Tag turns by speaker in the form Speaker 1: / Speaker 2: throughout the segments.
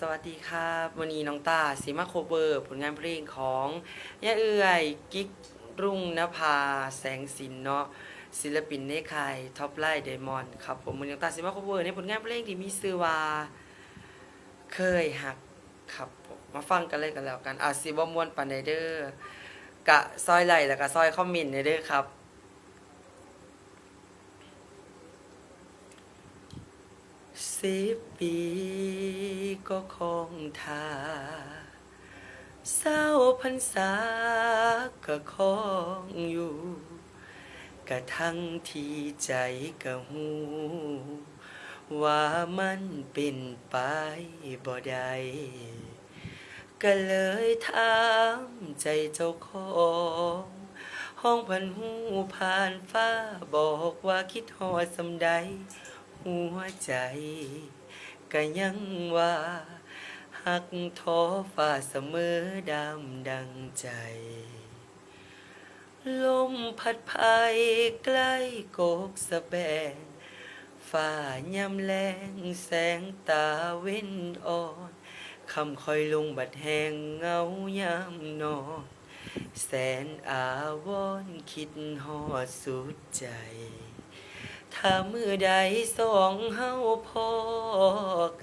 Speaker 1: สวัสดีครับวันนี้น้องตาสีมาโคเวอร์ ผลงานเพลงของย่าเอื่อยกิ๊กรุ่งนภา แสงสินเนาะศิลปินในคาย ท็อปไลน์เดมอนครับผมวันนี้น้องตาสีมาโคเวอร์ในผลงานเพลงที่มีชื่อว่า เคยหักครับผมมาฟังกันเลยกันแล้วกันอาซีบอมวนปันไดเดอร์กะซอยไหลแล้วก็ซอยคอมเมนต์เด้อครับ สิบปีก็คงทาเศร้าพรรษาก็คงอยู่ กระทั่งที่ใจก็หู ว่ามันเป็นไปบ่ได้ก็เลยถามใจเจ้าของห้องพันหูผ่านฟ้าบอกว่าคิดหอดสำใด หัวใจก็ยังว่าหักท้อฟ้าเสมอดำดังใจ ลมพัดพายใกล้โกกสะแบงฝ่ายามแรงแสงตาเว้นอ่อนคำคอยลงบัดแหงเงายามนอนแสนอาวรณ์คิดหอดสุดใจ ถ้ามือใดสองเฮาพอ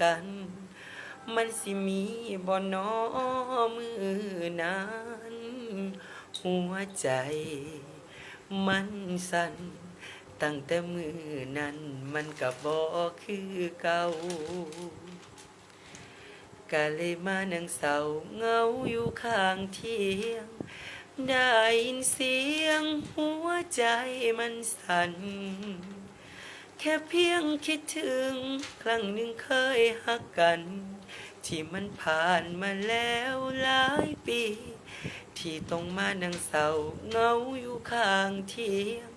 Speaker 1: กัน มันสิมีบ่นอมือนั้น หัวใจมันสั่นตั้งแต่มือนั้นมันก็บ่คือเก่าก็เลยมานั่งเศร้าเหงาอยู่ข้างเทียง ได้ยินเสียงหัวใจมันสั่น แค่เพียงคิดถึง ครั้งหนึ่งเคยหักกัน ที่มันผ่านมาแล้วหลายปี ที่ต้องมานั่งเศร้าเหงาอยู่ข้างเทียง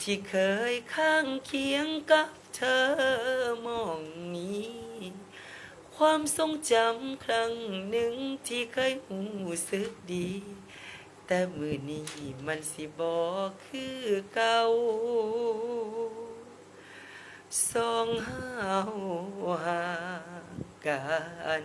Speaker 1: ที่เคยข้างเคียงกับเธอมองนี้ ความทรงจำครั้งหนึ่งที่เคยหูสึกดี แต่มือนี้มันสิบอกคือเก่า สองห้าวห่างกัน